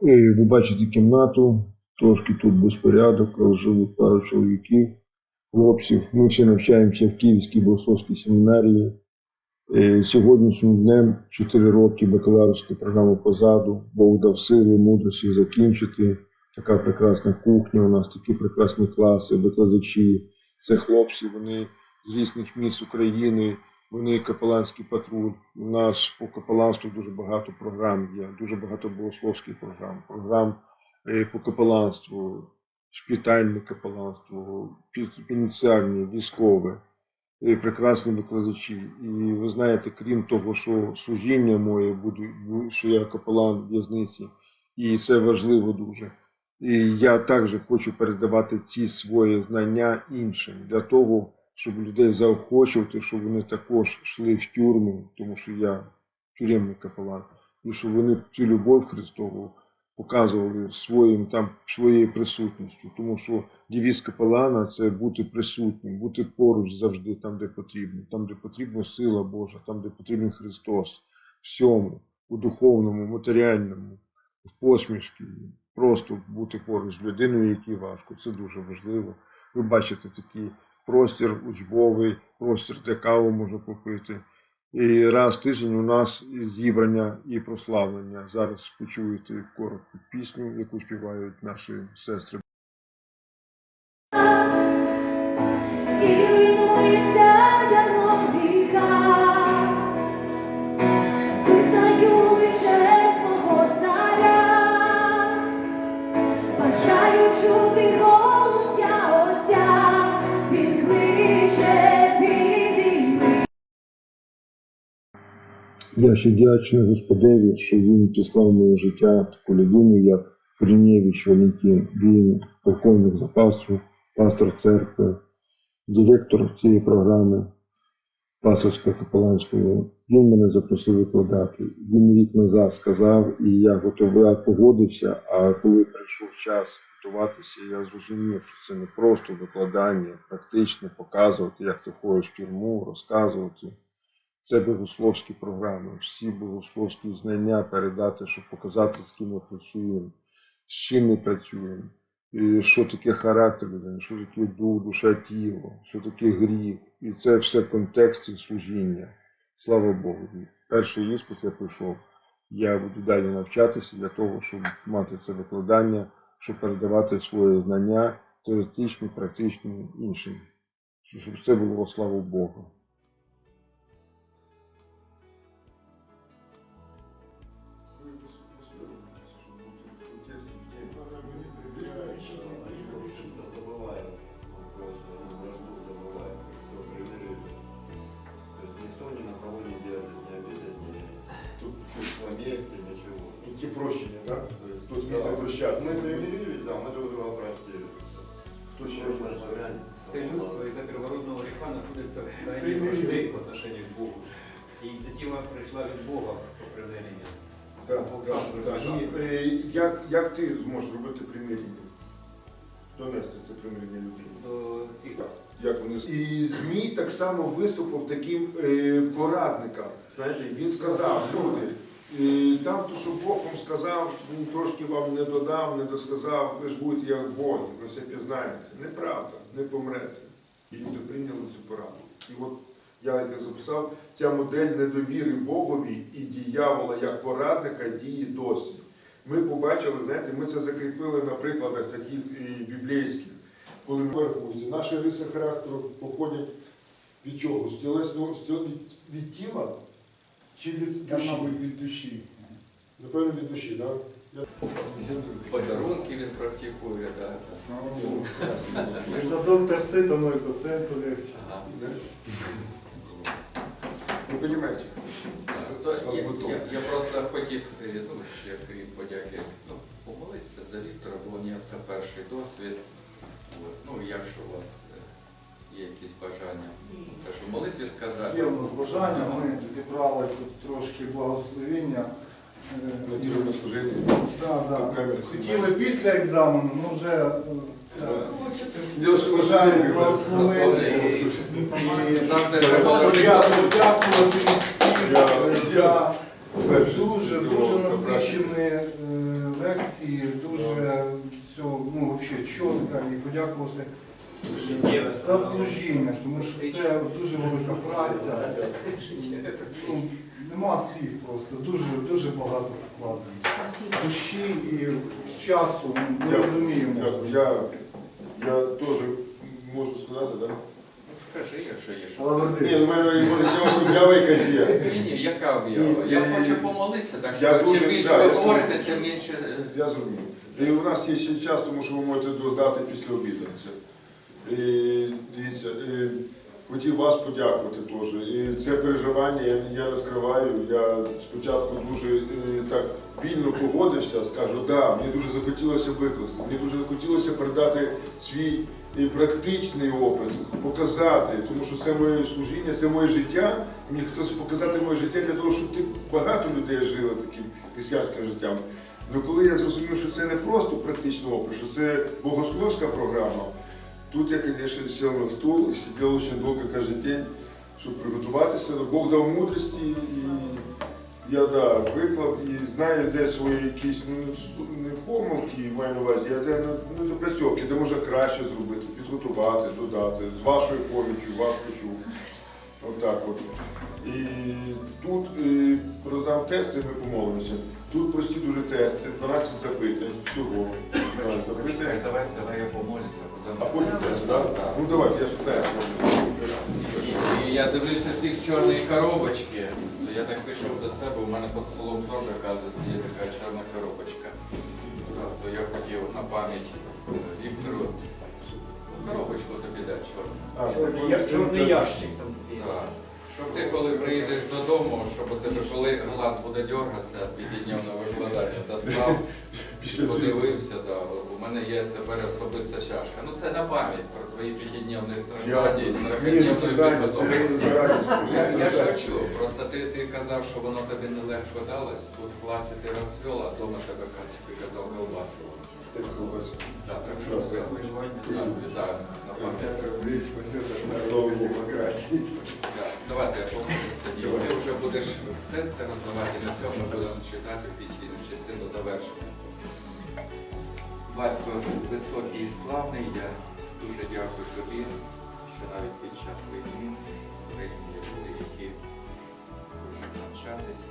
Ви бачите кімнату, трошки тут безпорядок, живуть пару чоловіків, хлопців. Ми всі навчаємося в Київській богословській семінарії. Сьогоднішнім днем 4 роки бакалаврської програми позаду. Бог дав сили, мудрості закінчити. Така прекрасна кухня, у нас такі прекрасні класи, викладачі. Це хлопці, вони з різних міст України, вони капеланський патруль. У нас по капеланству дуже багато програм є, дуже багато богословських програм, програм е, по капеланству, шпитальне капеланство, пі- військове, е, прекрасні викладачі. І ви знаєте, крім того, що служіння моє буде, що я капелан в'язниці, і це важливо дуже. І я також хочу передавати ці свої знання іншим для того, щоб людей заохочувати, щоб вони також йшли в тюрми, тому що я тюремний капелан, і щоб вони цю любов Христову показували своїм там своєю присутністю. Тому що дівіз капелана це бути присутнім, бути поруч завжди там, де потрібно, там, де потрібна сила Божа, там, де потрібен Христос, всьому, у духовному, матеріальному, в посмішці, просто бути поруч з людиною, якій важко. Це дуже важливо. Ви бачите такий простір учбовий, простір, де каву можна купити. І раз в тиждень у нас зібрання і прославлення. Зараз почуєте коротку пісню, яку співають наші сестри. Я ще вдячний Господеві, що він післав моє життя таку людину, як Фрінєвич Валентин. Він полковник запасу, пастор церкви, директор цієї програми пасторсько-капеланської. Він мене запросив викладати. Він рік назад сказав, і я готовий погодився. А коли прийшов час готуватися, я зрозумів, що це не просто викладання, практично показувати, як ти ходиш в тюрму, розказувати. Це богословські програми, всі богословські знання передати, щоб показати, з ким ми працюємо, з чим ми працюємо, і що таке характер людини, що таке дух, душа, тіло, що таке гріх. І це все в контексті служіння. Слава Богу. Перший іспит я пройшов. Я буду далі навчатися для того, щоб мати це викладання, щоб передавати свої знання теоретичні, практичні іншим. Щоб це було во славу Богу. прощення, так? То есть, Хто да, зміг прощати? мы примирились, да, мы друг друга простили. Хто ще Прошлое може? помянем. Все людство из-за первородного греха находится в состоянии Примирение. вражды по отношению к Богу. И инициатива пришла от Бога по примирению. Так, Бог так, сам так. призвав. І, е, як, як ти зможеш робити примирення? Донести це примирення людині? До тих Так, як вони і ЗМІ так само виступив таким е, порадником. Знаєте, він сказав, люди, там то, що Бог вам сказав, він трошки вам не додав, не досказав, ви ж будете як Боги, ви все пізнаєте. Неправда, не помрете. І люди прийняли цю пораду. І от я як записав, ця модель недовіри Богові і диявола як порадника діє досі. Ми побачили, знаєте, ми це закріпили на прикладах таких біблійських коли ми рахується, наші риси характеру походять від чого? З тілесного від тіла чи від душі? мабуть, від душі. Напевно, від душі, так? Подарунки він практикує, да. Слава Богу. Доктор оно и пациенту легче. Ага. Ви розумієте? Ну, я, я, я просто хотів, е, ну, ще крім подяки, ну, помолитися за Віктора, бо у нього це перший досвід. От. Ну, якщо у вас є якісь бажання, теж у молитві сказати. Є в нас бажання, ми зібрали тут трошки благословіння. Е. Да, да. Хотіли після екзамену, ну вже е, це бажання благословити. Дякувати за дуже, дуже насичені е, лекції. дуже всього, ну, взагалі чітко і подякувати за служіння, тому що це дуже велика праця. Ну, нема слів просто, дуже, дуже багато вкладено. Душі і часу, ми Я- розуміємо. Я, я, я теж можу сказати, так? Скажи, якщо є що. Ні, ну, в мене цього об'ява якась є. Ні, ні, яка об'ява? Ні, Я хочу помолитися, так я що дуже- чим більше да, ви скажу. говорите, тим менше. е, Я зрозумів. І у нас є ще час, тому що ви можете додати після обіду. Це. Дивіться, хотів вас подякувати теж. І це переживання я, не. Я спочатку дуже е, так вільно погодився, скажу, да, мені дуже захотілося викласти, мені дуже захотілося передати свій е, практичний опит, показати, тому що це моє служіння, це моє життя. Мені хотілося показати моє життя для того, щоб ти багато людей жили таким християнським життям. Ну коли я зрозумів, що це не просто практичний опит, що це богословська програма, тут я, звісно, сів на стул і сидів дуже довго кожен день, щоб приготуватися. Бог дав мудрості, і я да, виклав і знаю, де свої якісь ну, не помилки, маю на увазі, а де ну, недопрацьовки, де можна краще зробити, підготувати, додати, з вашою поміччю, вас почув. Отак от. І тут е, роздав тести, ми помолимося. Тут прості дуже тести, 12 запитань, всього. 12 запитань. Давай, давай я помолюся, А потім. тест, так? Ну давайте, я спитаю. І я дивлюся всіх чорної коробочки. Я так пішов до себе, у мене під столом теж, оказується, є така чорна коробочка. То я хотів на пам'ять Віктору коробочку тобі дати чорну. А, Чорний я- Чорний ящик там є. Щоб ти, коли приїдеш додому, щоб у тебе, коли глаз буде дергатися від піднявного викладання, достав, Після подивився, да. у мене є тепер особиста чашка. Ну це на пам'ять про твої п'ятидневні страждання і зарані. Я, я шучу, просто ти, ти казав, що воно тобі нелегко далось, тут в класі ти розвел, а вдома тебе ти казав. Так, так що Так, демократії. Давайте я поможу тоді. Ти вже будеш тести роздавати, на цьому будемо читати пісійну частину завершення. Батько високий і славний, я дуже дякую тобі, що навіть під час війни в Україні є люди, які хочуть навчатись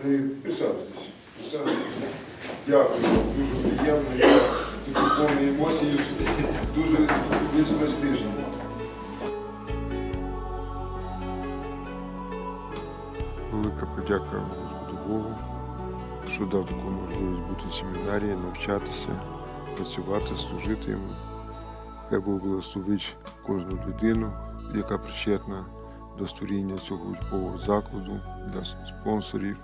Все, Ти дякую. дуже приємно. Я такі повні емоції, дуже стижень. Велика подяка Господу Богу, що дав таку можливість бути в семінарії, навчатися, працювати, служити йому. Хай Бог благословить кожну людину, яка причетна до створіння цього учбового закладу, для спонсорів,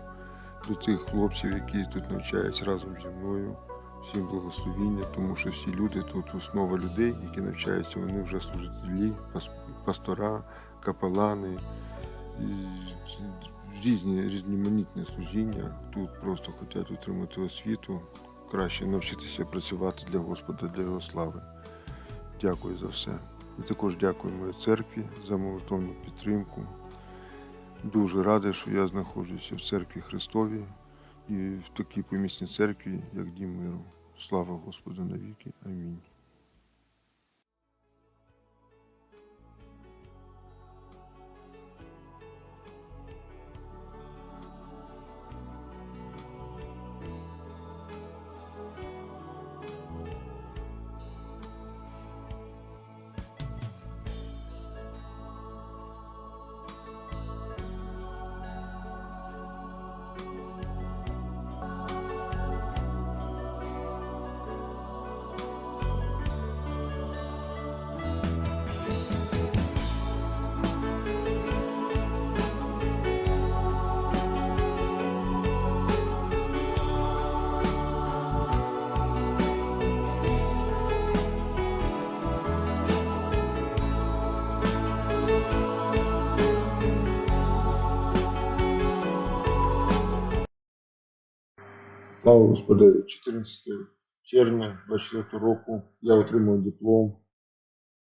до тих хлопців, які тут навчаються разом зі мною. Всім благословіння, тому що всі люди тут основа людей, які навчаються, вони вже служителі, пас- пастора, капелани, різні різноманітне служіння. Тут просто хочуть отримати освіту, краще навчитися працювати для Господа, для його слави. Дякую за все. І також дякую моїй церкві за молитовну підтримку. Дуже радий, що я знаходжуся в церкві Христовій і в такій помісній церкві, як Дім миру. Слава Господу навіки. Амінь. Слава Господи, 14 червня 24 року я отримав диплом.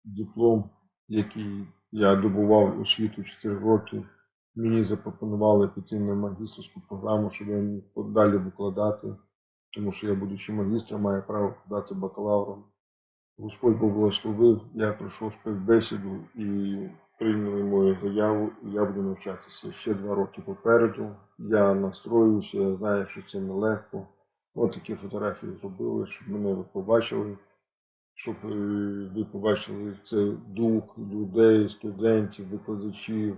Диплом, який я добував освіту 4 роки. Мені запропонували піти на магістерську програму, щоб я міг далі викладати, тому що я, будучи магістром, маю право викладати бакалавром. Господь Бог благословив, я пройшов співбесіду і прийняли мою заяву, і я буду навчатися ще два роки попереду. Я настроююся, я знаю, що це нелегко. Ось такі фотографії зробили, щоб мене ви побачили, щоб е, ви побачили це дух людей, студентів, викладачів.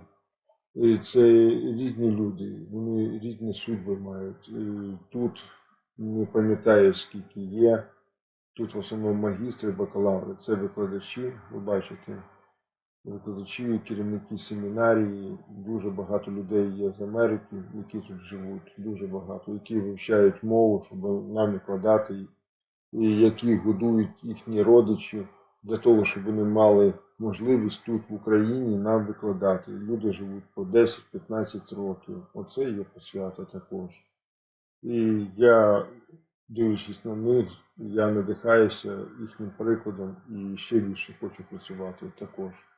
Це різні люди, вони різні судьби мають. Тут не пам'ятаю, скільки є. Тут в основному магістри, бакалаври, це викладачі, ви бачите, викладачі, керівники семінарії, дуже багато людей є з Америки, які тут живуть, дуже багато, які вивчають мову, щоб нам викладати, і які годують їхні родичі для того, щоб вони мали можливість тут в Україні нам викладати. Люди живуть по 10-15 років. Оце є посвята також. І я, дивлячись на них, я надихаюся їхнім прикладом і ще більше хочу працювати також.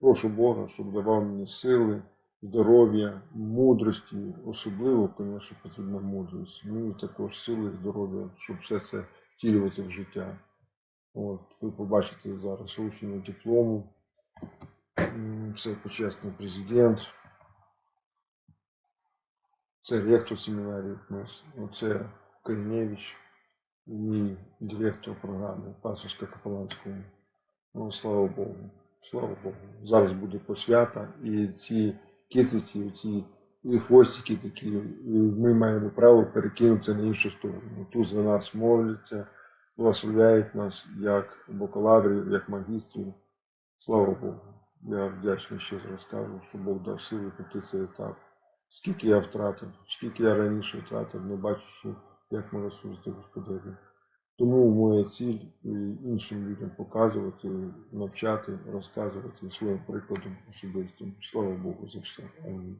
Прошу Бога, щоб давав мені сили, здоров'я, мудрості, особливо, звісно, потрібна мудрість. Мені також сили, здоров'я, щоб все це втілювати в життя. От, ви побачите зараз вручення диплому. Це почесний президент. Це ректор семінарії у нас. Це Корінєвич, мій директор програми пасторсько капеланського. Ну, слава Богу. Слава Богу. Зараз буде посвята, і ці китиці, ці хвостики такі, ми маємо право перекинутися на іншу сторону. Тут за нас моляться, благословляють нас як бакалаврів, як магістрів. Слава Богу. Я вдячний ще раз кажу, що Бог дав сили пройти цей етап. Скільки я втратив, скільки я раніше втратив, не бачачи, як можна служити Господеві. Тому моя ціль іншим людям показувати, навчати, розказувати своїм прикладом особистим. Слава Богу за все. Амінь.